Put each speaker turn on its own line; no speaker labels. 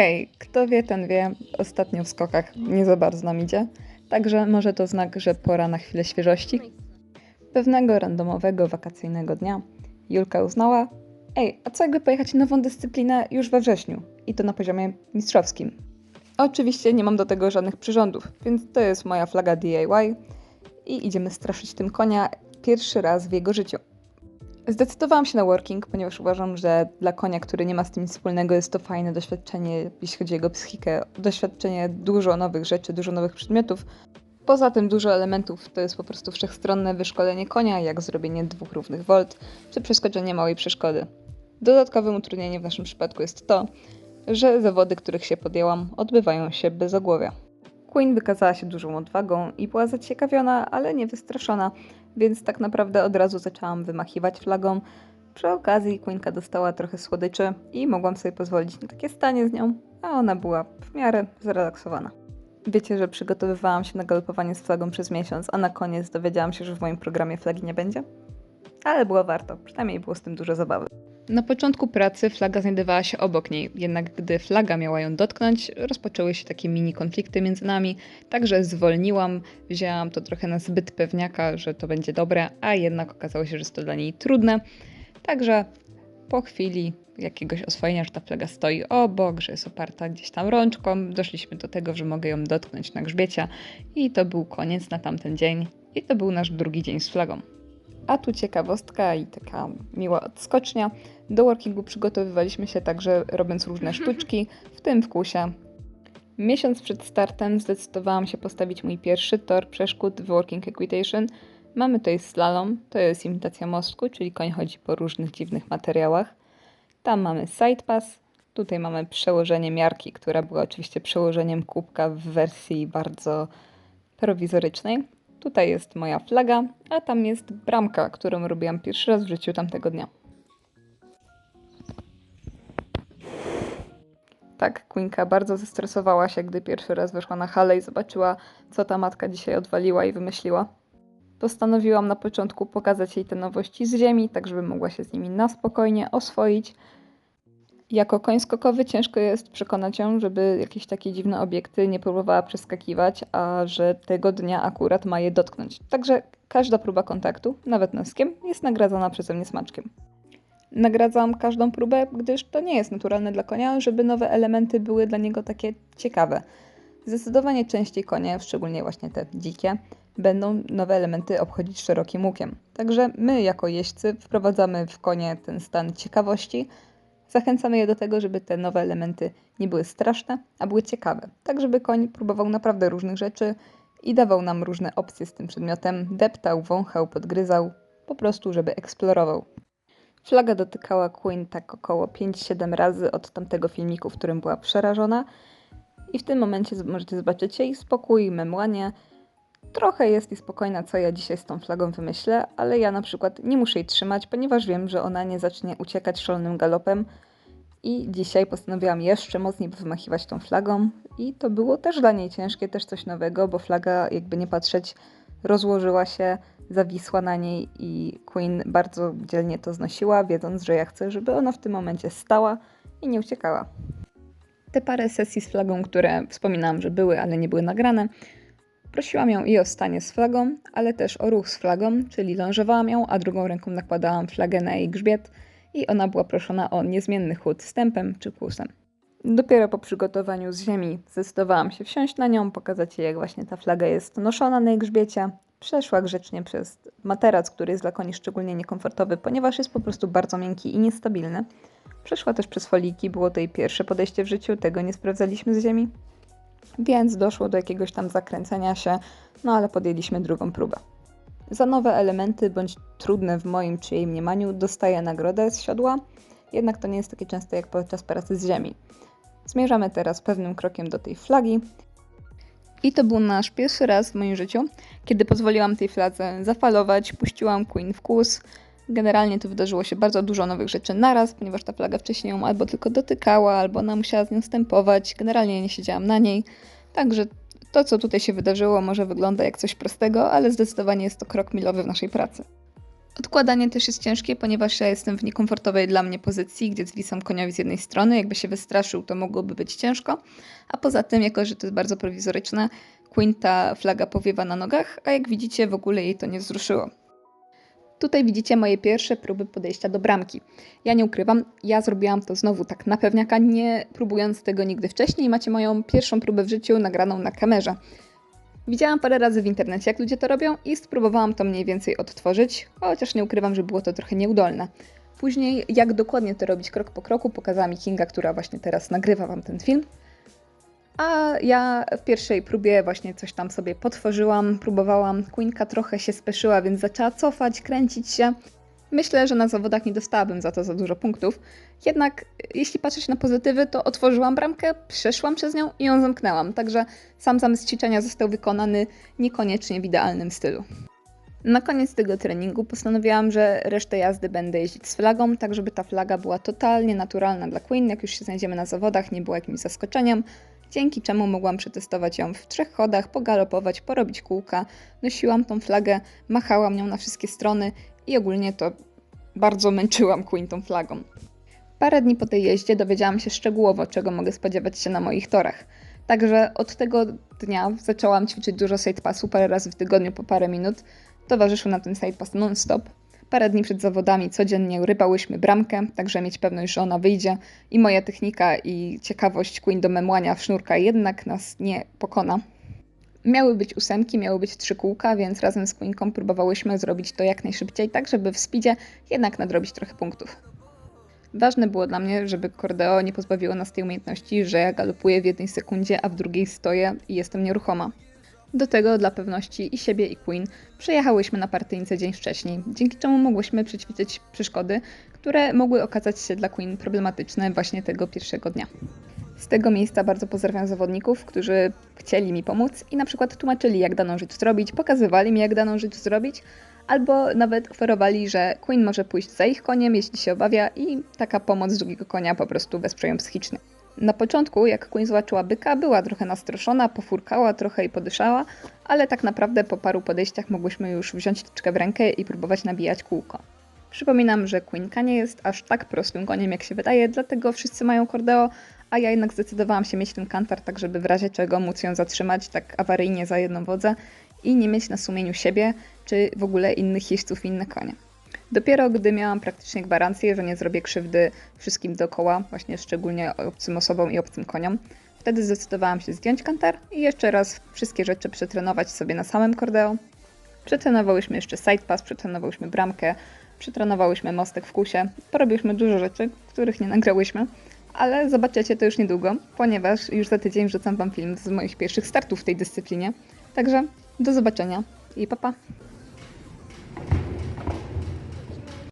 Hej, kto wie, ten wie, ostatnio w skokach nie za bardzo nam idzie, także może to znak, że pora na chwilę świeżości. Pewnego randomowego wakacyjnego dnia Julka uznała, ej, a co jakby pojechać nową dyscyplinę już we wrześniu i to na poziomie mistrzowskim. Oczywiście nie mam do tego żadnych przyrządów, więc to jest moja flaga DIY i idziemy straszyć tym konia pierwszy raz w jego życiu. Zdecydowałam się na working, ponieważ uważam, że dla konia, który nie ma z tym nic wspólnego, jest to fajne doświadczenie, jeśli chodzi o jego psychikę. Doświadczenie dużo nowych rzeczy, dużo nowych przedmiotów. Poza tym dużo elementów to jest po prostu wszechstronne wyszkolenie konia, jak zrobienie dwóch równych volt, czy przeskoczenie małej przeszkody. Dodatkowym utrudnieniem w naszym przypadku jest to, że zawody, których się podjęłam, odbywają się bez ogłowia. Queen wykazała się dużą odwagą i była zaciekawiona, ale nie wystraszona, więc tak naprawdę od razu zaczęłam wymachiwać flagą. Przy okazji Queenka dostała trochę słodyczy i mogłam sobie pozwolić na takie stanie z nią, a ona była w miarę zrelaksowana. Wiecie, że przygotowywałam się na galopowanie z flagą przez miesiąc, a na koniec dowiedziałam się, że w moim programie flagi nie będzie? Ale było warto, przynajmniej było z tym dużo zabawy. Na początku pracy flaga znajdowała się obok niej, jednak gdy flaga miała ją dotknąć, rozpoczęły się takie mini konflikty między nami, także zwolniłam, wzięłam to trochę na zbyt pewniaka, że to będzie dobre, a jednak okazało się, że jest to dla niej trudne. Także po chwili jakiegoś oswojenia, że ta flaga stoi obok, że jest oparta gdzieś tam rączką, doszliśmy do tego, że mogę ją dotknąć na grzbiecie i to był koniec na tamten dzień i to był nasz drugi dzień z flagą. A tu ciekawostka i taka miła odskocznia. Do workingu przygotowywaliśmy się także robiąc różne sztuczki, w tym w kusie. Miesiąc przed startem zdecydowałam się postawić mój pierwszy tor przeszkód w Working Equitation. Mamy tutaj slalom, to jest imitacja mostku, czyli koń chodzi po różnych dziwnych materiałach. Tam mamy sidepass, tutaj mamy przełożenie miarki, która była oczywiście przełożeniem kubka w wersji bardzo prowizorycznej. Tutaj jest moja flaga, a tam jest bramka, którą robiłam pierwszy raz w życiu tamtego dnia. Tak, Queenka bardzo zestresowała się, gdy pierwszy raz weszła na halę i zobaczyła, co ta matka dzisiaj odwaliła i wymyśliła. Postanowiłam na początku pokazać jej te nowości z ziemi, tak żeby mogła się z nimi na spokojnie oswoić. Jako koń skokowy ciężko jest przekonać ją, żeby jakieś takie dziwne obiekty nie próbowała przeskakiwać, a że tego dnia akurat ma je dotknąć. Także każda próba kontaktu, nawet noskiem, jest nagradzana przeze mnie smaczkiem. Nagradzam każdą próbę, gdyż to nie jest naturalne dla konia, żeby nowe elementy były dla niego takie ciekawe. Zdecydowanie częściej konie, szczególnie właśnie te dzikie, będą nowe elementy obchodzić szerokim łukiem. Także my, jako jeźdźcy, wprowadzamy w konie ten stan ciekawości. Zachęcamy je do tego, żeby te nowe elementy nie były straszne, a były ciekawe. Tak, żeby koń próbował naprawdę różnych rzeczy i dawał nam różne opcje z tym przedmiotem. Deptał, wąchał, podgryzał, po prostu, żeby eksplorował. Flaga dotykała Queen tak około 5-7 razy od tamtego filmiku, w którym była przerażona. I w tym momencie możecie zobaczyć jej spokój, memłanie. Trochę jest i spokojna, co ja dzisiaj z tą flagą wymyślę, ale ja na przykład nie muszę jej trzymać, ponieważ wiem, że ona nie zacznie uciekać szalonym galopem. I dzisiaj postanowiłam jeszcze mocniej wymachiwać tą flagą. I to było też dla niej ciężkie, też coś nowego, bo flaga, jakby nie patrzeć, rozłożyła się zawisła na niej i Queen bardzo dzielnie to znosiła, wiedząc, że ja chcę, żeby ona w tym momencie stała i nie uciekała. Te parę sesji z flagą, które wspominałam, że były, ale nie były nagrane, prosiłam ją i o stanie z flagą, ale też o ruch z flagą, czyli lążowałam ją, a drugą ręką nakładałam flagę na jej grzbiet i ona była proszona o niezmienny chód stępem czy kłusem. Dopiero po przygotowaniu z ziemi zdecydowałam się wsiąść na nią, pokazać jej, jak właśnie ta flaga jest noszona na jej grzbiecie, Przeszła grzecznie przez materac, który jest dla koni szczególnie niekomfortowy, ponieważ jest po prostu bardzo miękki i niestabilny. Przeszła też przez foliki, było to jej pierwsze podejście w życiu, tego nie sprawdzaliśmy z ziemi. Więc doszło do jakiegoś tam zakręcenia się, no ale podjęliśmy drugą próbę. Za nowe elementy, bądź trudne w moim czy jej mniemaniu, dostaję nagrodę z siodła, jednak to nie jest takie częste jak podczas pracy z ziemi. Zmierzamy teraz pewnym krokiem do tej flagi i to był nasz pierwszy raz w moim życiu, kiedy pozwoliłam tej fladze zafalować, puściłam Queen w kurs. Generalnie to wydarzyło się bardzo dużo nowych rzeczy naraz, ponieważ ta flaga wcześniej ją albo tylko dotykała, albo ona musiała z nią stępować. Generalnie nie siedziałam na niej. Także to, co tutaj się wydarzyło, może wygląda jak coś prostego, ale zdecydowanie jest to krok milowy w naszej pracy. Odkładanie też jest ciężkie, ponieważ ja jestem w niekomfortowej dla mnie pozycji, gdzie zwisam koniowi z jednej strony. Jakby się wystraszył, to mogłoby być ciężko. A poza tym, jako że to jest bardzo prowizoryczne, Queen ta flaga powiewa na nogach, a jak widzicie, w ogóle jej to nie wzruszyło. Tutaj widzicie moje pierwsze próby podejścia do bramki. Ja nie ukrywam, ja zrobiłam to znowu tak na pewniaka, nie próbując tego nigdy wcześniej. Macie moją pierwszą próbę w życiu nagraną na kamerze. Widziałam parę razy w internecie, jak ludzie to robią i spróbowałam to mniej więcej odtworzyć, chociaż nie ukrywam, że było to trochę nieudolne. Później, jak dokładnie to robić krok po kroku, pokazała mi Kinga, która właśnie teraz nagrywa Wam ten film. A ja w pierwszej próbie właśnie coś tam sobie potworzyłam, próbowałam. Queenka trochę się speszyła, więc zaczęła cofać, kręcić się. Myślę, że na zawodach nie dostałabym za to za dużo punktów. Jednak jeśli patrzeć na pozytywy, to otworzyłam bramkę, przeszłam przez nią i ją zamknęłam. Także sam zamysł ćwiczenia został wykonany niekoniecznie w idealnym stylu. Na koniec tego treningu postanowiłam, że resztę jazdy będę jeździć z flagą, tak żeby ta flaga była totalnie naturalna dla Queen. Jak już się znajdziemy na zawodach, nie było jakimś zaskoczeniem dzięki czemu mogłam przetestować ją w trzech chodach, pogalopować, porobić kółka. Nosiłam tą flagę, machałam nią na wszystkie strony i ogólnie to bardzo męczyłam Queen tą flagą. Parę dni po tej jeździe dowiedziałam się szczegółowo, czego mogę spodziewać się na moich torach. Także od tego dnia zaczęłam ćwiczyć dużo side passu parę razy w tygodniu po parę minut. Towarzyszył na ten side pass non-stop. Parę dni przed zawodami codziennie rybałyśmy bramkę, także mieć pewność, że ona wyjdzie. I moja technika i ciekawość Queen do memłania w sznurka jednak nas nie pokona. Miały być ósemki, miały być trzy kółka, więc razem z Queenką próbowałyśmy zrobić to jak najszybciej, tak żeby w speedzie jednak nadrobić trochę punktów. Ważne było dla mnie, żeby Cordeo nie pozbawiło nas tej umiejętności, że ja galopuję w jednej sekundzie, a w drugiej stoję i jestem nieruchoma. Do tego dla pewności i siebie i Queen przejechałyśmy na partyjce dzień wcześniej, dzięki czemu mogłyśmy przećwiczyć przeszkody, które mogły okazać się dla Queen problematyczne właśnie tego pierwszego dnia. Z tego miejsca bardzo pozdrawiam zawodników, którzy chcieli mi pomóc i na przykład tłumaczyli, jak daną rzecz zrobić, pokazywali mi, jak daną rzecz zrobić, albo nawet oferowali, że Queen może pójść za ich koniem, jeśli się obawia, i taka pomoc drugiego konia po prostu wesprze ją psychicznie. Na początku, jak Queen zobaczyła byka, była trochę nastroszona, pofurkała trochę i podyszała, ale tak naprawdę po paru podejściach mogłyśmy już wziąć tyczkę w rękę i próbować nabijać kółko. Przypominam, że Queenka nie jest aż tak prostym koniem, jak się wydaje, dlatego wszyscy mają kordeo, a ja jednak zdecydowałam się mieć ten kantar, tak żeby w razie czego móc ją zatrzymać tak awaryjnie za jedną wodzę i nie mieć na sumieniu siebie, czy w ogóle innych jeźdźców i inne konie. Dopiero gdy miałam praktycznie gwarancję, że nie zrobię krzywdy wszystkim dookoła, właśnie szczególnie obcym osobom i obcym koniom, wtedy zdecydowałam się zdjąć kantar i jeszcze raz wszystkie rzeczy przetrenować sobie na samym kordeo. Przetrenowałyśmy jeszcze sidepass, przetrenowałyśmy bramkę, przetrenowałyśmy mostek w kusie, porobiłyśmy dużo rzeczy, których nie nagrałyśmy, ale zobaczycie to już niedługo, ponieważ już za tydzień wrzucam Wam film z moich pierwszych startów w tej dyscyplinie. Także do zobaczenia i pa pa!